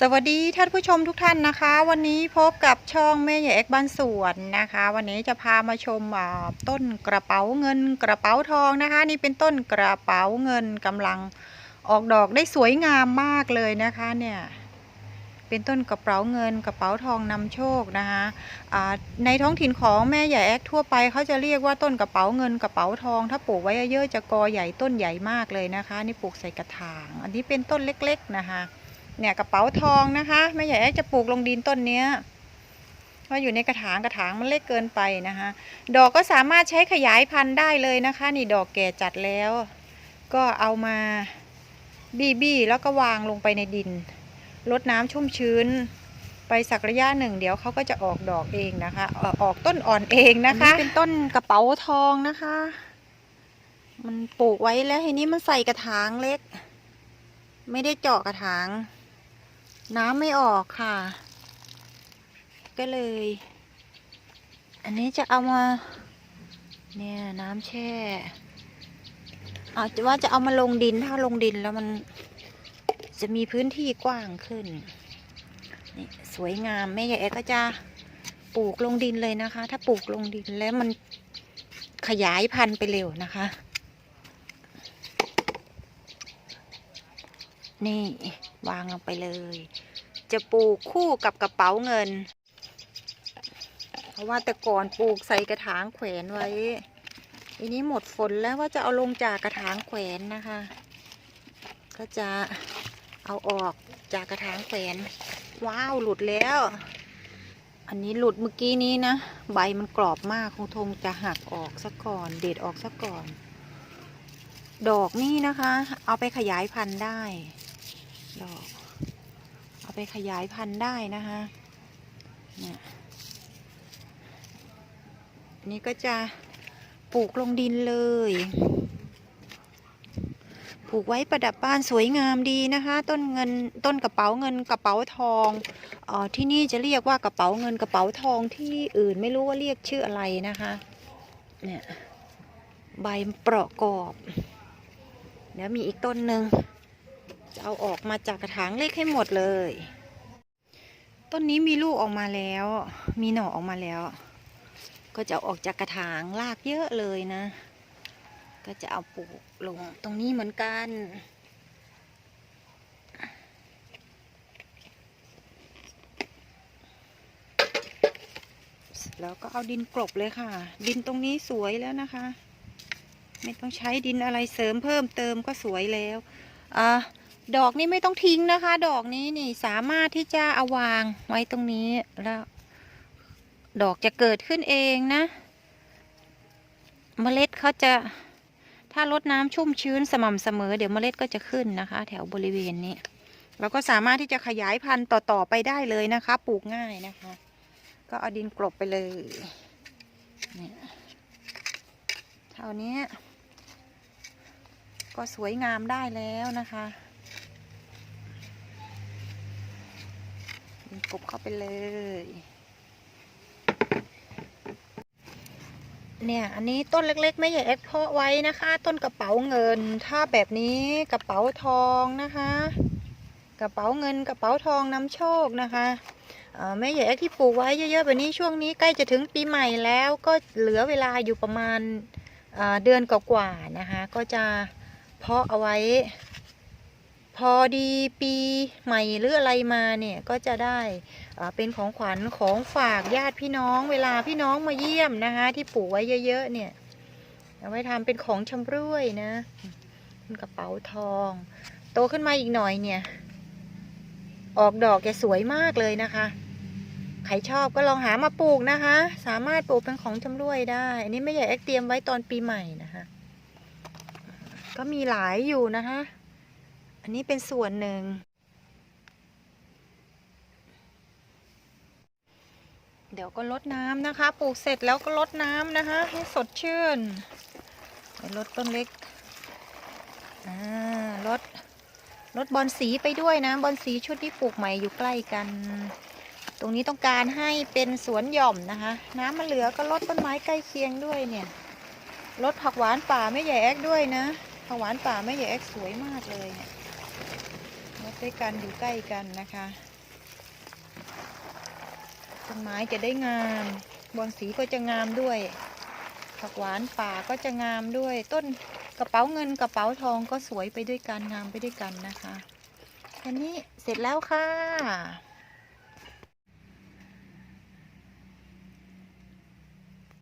สวัสดีท่านผู้ชมทุกท่านนะคะ วันนี้พบกับช่องแม่ใหญ่เอกบ้านสวนนะคะ วันนี้จะพามาชมต้นกระเป๋าเงินกระเป๋าทองนะคะ นี่เป็นต้นกระเป๋าเงินกำลังออกดอกได้สวยงามมากเลยนะคะเนี่ยเป็นต้นกระเป๋าเงินกระเป๋าทองนำโชคนะคะในท้องถิ่นของแม่ใหญ่แอกทั่วไปเขาจะเรียกว่าต้นกระเป๋าเงินกระเป๋าทอง ถ้าปลูกไว้เยอะจะกอใหญ่ต้นใหญ่มากเลยนะคะ นี่ปลูกใส่กระถาง อันนี้เป็นต้นเล็ก ๆนะคะ เนี่ยกระเป๋าทองนะคะแม่ใหญ่แอ๊กจะปลูกลงดินต้นเนี้ยเพราะอยู่ในกระถางกระถางมันเล็กเกินไปนะคะดอกก็สามารถใช้ขยายพันธุ์ได้เลยนะคะ นี่ดอกแก่จัดแล้ว ก็เอามาบี้บี้แล้วก็วางลงไปในดินรดน้ำชุ่มชื้น ไปสักระยะหนึ่ง เดี๋ยวเขาก็จะออกดอกเองนะคะ อออกต้นอ่อนเองนะคะเป็นต้นกระเป๋าทองนะคะ มันปลูกไว้แล้วทีนี้มันใส่กระถางเล็ก ไม่ได้เจาะกระถาง น้ำไม่ออกค่ะ ก็เลย อันนี้จะเอามา เนี่ยน้ำแช่อาจจะว่าจะเอามาลงดินถ้าลงดินแล้วมันจะมีพื้นที่กว้างขึ้นนี่สวยงามแม่ใหญ่ก็จะปลูกลงดินเลยนะคะ ถ้าปลูกลงดินแล้วมันขยายพันธุ์ไปเร็วนะคะ นี่วางลงไปเลย จะปลูกคู่กับกระเป๋าเงิน เพราะว่าแต่ก่อนปลูกใส่กระถางแขวนไว้ทีนี้หมดฝนแล้วว่าจะเอาลงจากกระถางแขวนนะคะ ก็จะเอาออกจากกระถางแขวน ว้าวหลุดแล้ว อันนี้หลุดเมื่อกี้นี้นะ ใบมันกรอบมากคงทงจะหักออกซะก่อน เด็ดออกซะก่อน ดอกนี่นะคะ เอาไปขยายพันธุ์ได้ ดอก ไปขยายพันธุ์ได้นะคะเนี่ยนี่ก็จะปลูกลงดินเลย ปลูกไว้ประดับบ้านสวยงามดีนะคะ ต้นเงินต้นกระเป๋าเงินกระเป๋าทองออที่นี่จะเรียกว่ากระเป๋าเงินกระเป๋าทองที่อื่นไม่รู้ว่าเรียกชื่ออะไรนะคะ เนี่ยใบเปราะกรอบ เดี๋ยวมีอีกต้นหนึ่งจะเอาออกมาจากกระถางเล็กให้หมดเลย ต้นนี้มีลูกออกมาแล้ว มีหน่อออกมาแล้ว ก็จะอออกจากกระถางรากเยอะเลยนะ ก็จะเอาปลูกลงตรงนี้เหมือนกันแล้วก็เอาดินกลบเลยค่ะ ดินตรงนี้สวยแล้วนะคะ ไม่ต้องใช้ดินอะไรเสริมเพิ่มเติมก็สวยแล้วอ่า ดอกนี้ไม่ต้องทิ้งนะคะ ดอกนี้นี่สามารถที่จะเอาวางไว้ตรงนี้แล้ว ดอกจะเกิดขึ้นเองนะ เมล็ดเขาจะถ้ารดน้ำชุ่มชื้นสม่ำเสมอ เดี๋ยวเมล็ดก็จะขึ้นนะคะ แถวบริเวณนี้เราก็สามารถที่จะขยายพันธุ์ต่อๆไปได้เลยนะคะ ปลูกง่ายนะคะ ก็เอาดินกลบไปเลยเนี่ยเท่านี้ก็สวยงามได้แล้วนะคะดิน กบเข้าไปเลย เนี่ย อันนี้ต้นเล็กๆ ไม่ใหญ่เอ็กเพาะไว้นะคะ ต้นกระเป๋าเงิน ถ้าแบบนี้กระเป๋าทองนะคะ กระเป๋าเงินกระเป๋าทองน้ำโชคนะคะแม่ใหญ่เอ็กที่ปลูกไว้เยอะๆแบบนี้ช่วงนี้ใกล้จะถึงปีใหม่แล้วก็เหลือเวลาอยู่ประมาณเดือนกว่าๆนะคะ ก็จะเพาะเอาไว้ พอดีปีใหม่หรืออะไรมาเนี่ยก็จะได้เป็นของขวัญของฝากญาติพี่น้อง เวลาพี่น้องมาเยี่ยมนะคะ ที่ปลูกไว้เยอะ ๆ เนี่ยเอาไว้ทำเป็นของชำร่วยนะเป็นกระเป๋าทอง โตขึ้นมาอีกหน่อยเนี่ย ออกดอกแกสวยมากเลยนะคะ ใครชอบก็ลองหามาปลูกนะคะ สามารถปลูกเป็นของชำร่วยได้ อันนี้ไม่ใหญ่แอคเตรียมไว้ตอนปีใหม่นะคะ ก็มีหลายอยู่นะคะ อันนี้เป็นส่วนหนึ่ง เดี๋ยวก็ลดน้ำนะคะ ปลูกเสร็จแล้วก็ลดน้ำนะคะ ให้สดชื่นไปลดต้นเล็กอ่าลดลดบอลสีไปด้วยนะ บอลสีชุดที่ปลูกใหม่อยู่ใกล้กัน ตรงนี้ต้องการให้เป็นสวนหย่อมนะคะ น้ำมันเหลือก็ลดต้นไม้ใกล้เคียงด้วยเนี่ยลดผักหวานป่าไม่ใหญ่แอกด้วยนะผักหวานป่าไม่ใหญ่แอกสวยมากเลยเนี่ย ด้วยกันอยู่ใกล้กันนะคะ ต้นไม้จะได้งามบอนสีก็จะงามด้วย ผักหวานป่าก็จะงามด้วย ต้นกระเป๋าเงินกระเป๋าทองก็สวยไปด้วยกันงามไปด้วยกันนะคะอันนี้เสร็จแล้วค่ะ